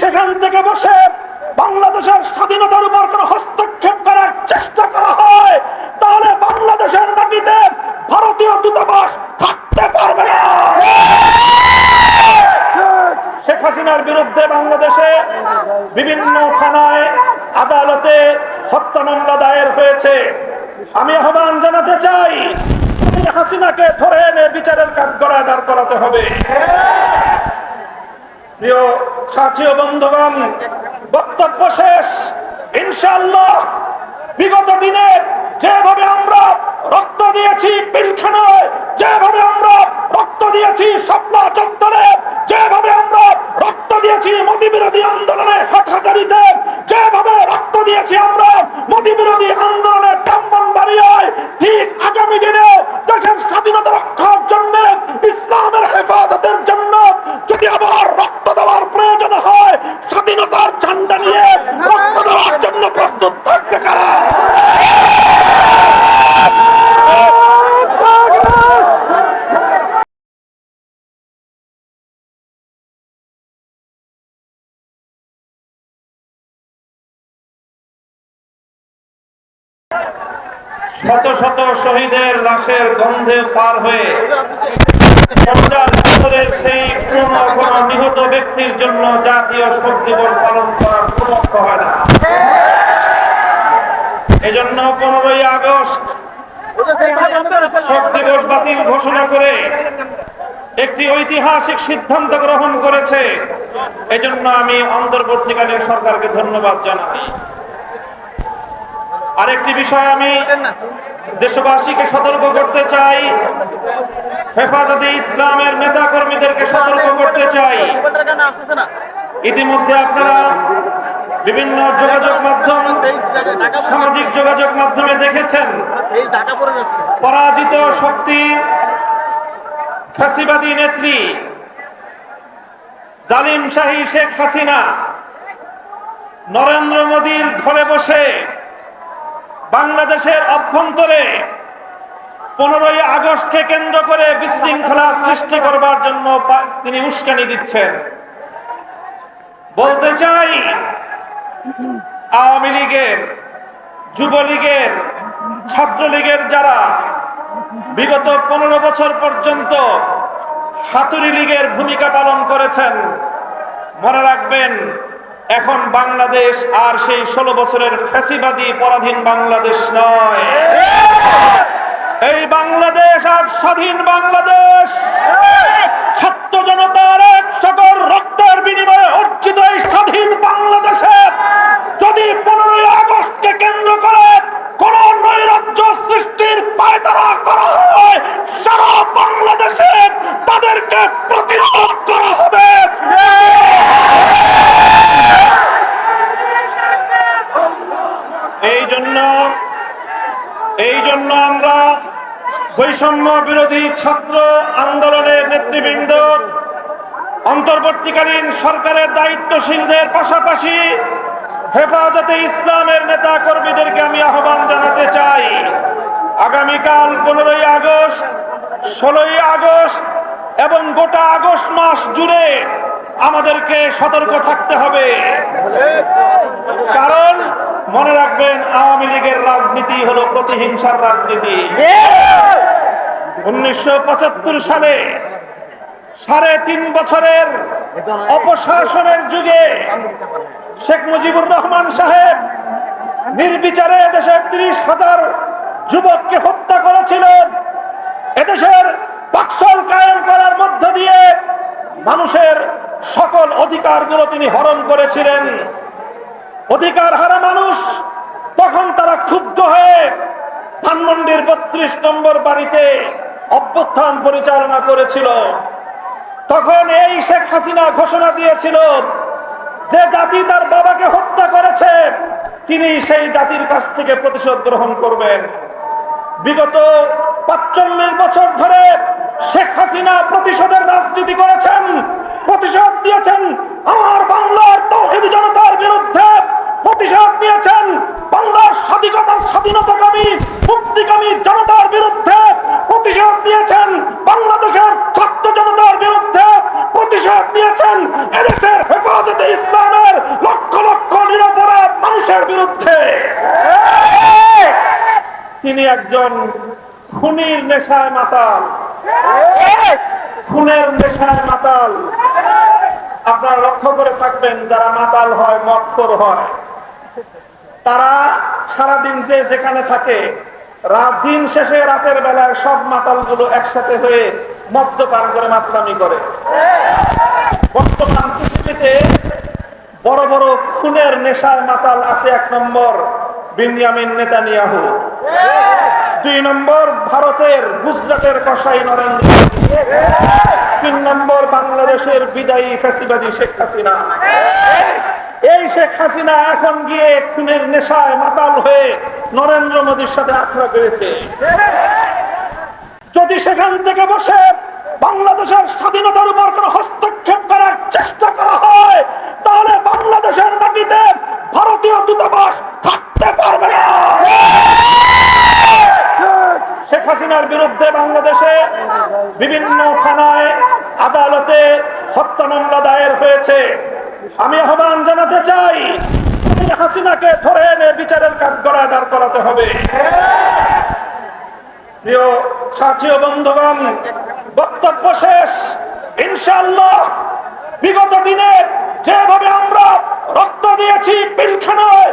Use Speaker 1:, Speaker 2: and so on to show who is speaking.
Speaker 1: সেখান থেকে বসে বাংলাদেশের স্বাধীনতার উপর কোন হস্তক্ষেপ করার চেষ্টা করা হয়, তাহলে বাংলাদেশের মাটিতে ভারতীয় দূতাবাস থাকতে পারবে না। শেখ হাসিনার বিরুদ্ধে বাংলাদেশে বিভিন্ন থানায় আদালতে হত্যা মামলা দায়ের হয়েছে। আমি আহ্বান জানাতে চাই হাসিনাকে ধরে এনে বিচারের কাঠগড়ায় দাঁড় করাতে হবে। প্রিয় সাথী বন্ধুগণ বক্তব্য শেষ। ইনশাল্লাহ বিগত দিনে যেভাবে আমরা রক্ত দিয়েছি পিলখানায় যেভাবে আমরা রক্ত দিয়েছি স্বপ্না চত্বরে যেভাবে আমরা রক্ত দিয়েছি মোদী বিরোধী আন্দোলনে হাটহাজারিতে যেভাবে রক্ত দিয়েছি আমরা মোদী বিরোধী আন্দোলনে ব্রাহ্মণবাড়িয়ায় ঠিক আগামী দিনে দেশের স্বাধীনতা রক্ষার জন্য ইসলামের হেফাজতের জন্য যদি আবার রক্ত দেওয়ার প্রয়োজন হয় স্বাধীনতার ঝান্ডা নিয়ে রক্ত দেওয়ার জন্য প্রস্তুত থাকবে কারা শত শত শহীদের লাশের গন্ধে পার হয়ে পঞ্চাশ বছরের সেই পুরনো কোন নিহত ব্যক্তির জন্য জাতীয় শোক দিবস পালন করার সমর্থ হয় না। এজন্য পনেরোই আগস্ট শোক দিবস বাতিল ঘোষণা করে একটি ঐতিহাসিক সিদ্ধান্ত গ্রহণ করেছে। এজন্য আমি অন্তর্বর্তীকালীন সরকারকে ধন্যবাদ জানাই। আরেকটি বিষয় আমি দেশবাসীকে সতর্ক করতে চাই। হেফাজতে ইসলামের নেতা কর্মীদেরকে সতর্ক করতে চাই। ইতিমধ্যে আপনারা বিভিন্ন যোগাযোগ মাধ্যম, সামাজিক যোগাযোগ মাধ্যমে দেখেছেন। পরাজিত শক্তি, ফ্যাসিবাদী নেত্রী, জালিম শাহী শেখ হাসিনা, নরেন্দ্র মোদীর ঘরে বসে বাংলাদেশের অভ্যন্তরে পনেরোই আগস্টকে কেন্দ্র করে বিশৃঙ্খলা সৃষ্টি করবার জন্য তিনি উস্কানি দিচ্ছেন। বলতে চাই, আওয়ামী লীগের, যুবলীগের, ছাত্রলীগের যারা বিগত পনেরো বছর পর্যন্ত হাতুরি লীগের ভূমিকা পালন করেছেন, মনে রাখবেন এখন বাংলাদেশ আর সেই ষোলো বছরের ফ্যাসিবাদী পরাধীন বাংলাদেশ নয়। এই বাংলাদেশ আজ স্বাধীন বাংলাদেশ ছাত্র জনতার এক সকল রক্তের বিনিময়ে অর্জিত এই স্বাধীন বাংলাদেশে যদি পনেরোই আগস্টকে কেন্দ্র করে কোন নৈরাজ্য সৃষ্টির পায়তারা করা হয় সারা বাংলাদেশে তাদেরকে প্রতিরোধ করা হবে এই জন্য এই জন্য আমরা বৈষম্য বিরোধী ছাত্র আন্দোলনের নেতৃবৃন্দ, অন্তর্বর্তীকালীন সরকারের দায়িত্বশীলদের পাশাপাশি হেফাজতে ইসলামের নেতা কর্মীদেরকে আমি আহ্বান জানাতে চাই। আগামীকাল পনেরোই আগস্ট, ষোলোই আগস্ট এবং গোটা আগস্ট মাস জুড়ে আমাদেরকে সতর্ক থাকতে হবে। কারণ মনে রাখবেন, আওয়ামী লীগের রাজনীতি হলো প্রতিহিংসার রাজনীতি। উনিশশো সালে সাড়ে তিন বছরের অপশাসনের যুগে শেখ মুজিবুর রহমান সাহেব নির্বিচারে দেশের ত্রিশ হাজার যুবককে হত্যা করেছিলেন। এদেশের বাকশাল কায়েম করার মধ্য দিয়ে মানুষের সকল অধিকারগুলো তিনি হরণ করেছিলেন। অধিকার হারা মানুষ, তখন তারা ক্ষুব্ধ হয়ে ধানমন্ডির বত্রিশ নম্বর বাড়িতে অভ্যুত্থান পরিচালনা করেছিল। তখন এই শেখ হাসিনা ঘোষণা দিয়েছিল যে জাতি তার বাবাকে হত্যা করেছে, তিনি সেই জাতির কাছ থেকে প্রতিশোধ গ্রহণ করবেন। বিগত পাঁচচল্লিশ বছর ধরে শেখ হাসিনা প্রতিশোধের রাজনীতি করেছেন, প্রতিশোধ দিয়েছেন করেছেন এদেশের হেফাজতে ইসলামের লক্ষ লক্ষ নিরপরাধ মানুষের বিরুদ্ধে। তিনি একজন খুনির নেশায় মাতাল। খুনের নেশায় মাতাল। আপনারা লক্ষ্য করে থাকবেন, যারা মাতাল হয় মত্তর হয়, তারা সারাদিন যে যেখানে থাকে, রাত দিন শেষে রাতের বেলায় সব মাতালগুলো একসাথে হয়ে মদ্যপান করে মাতলামি করে। বড় বড় খুনের নেশায় মাতাল আছে এক নম্বর বিনিয়ামিন নেতানিয়াহু। দুই নম্বর ভারতের গুজরাটের কসাই নরেন্দ্র তিন নম্বর বাংলাদেশের বিদায়ী ফ্যাসিবাদী শেখ হাসিনা। এই শেখ হাসিনা এখন গিয়ে খুনের নেশায় মাতাল হয়ে নরেন্দ্র মোদীর সাথে আখড়া করেছে যদি সেখান থেকে বসে বাংলাদেশের স্বাধীনতার উপর কোন করার চেষ্টা করা হয়, তাহলে বাংলাদেশের মাটিতে ভারতীয় দূতাবাস থাকতে পারবে না। শেখ হাসিনার বিরুদ্ধে বাংলাদেশে বিভিন্ন থানায় আদালতে হত্যা মামলা দায়ের হয়েছে। আমি আহ্বান জানাতে চাই হাসিনাকে ধরে এনে বিচারের কাঠগড়ায় দাঁড় করাতে হবে। প্রিয় সাথী ও বন্ধুগণ, বক্তব্য শেষ। ইনশাআল্লাহ বিগত দিনে যেভাবে আমরা রক্ত দিয়েছি পিলখানায়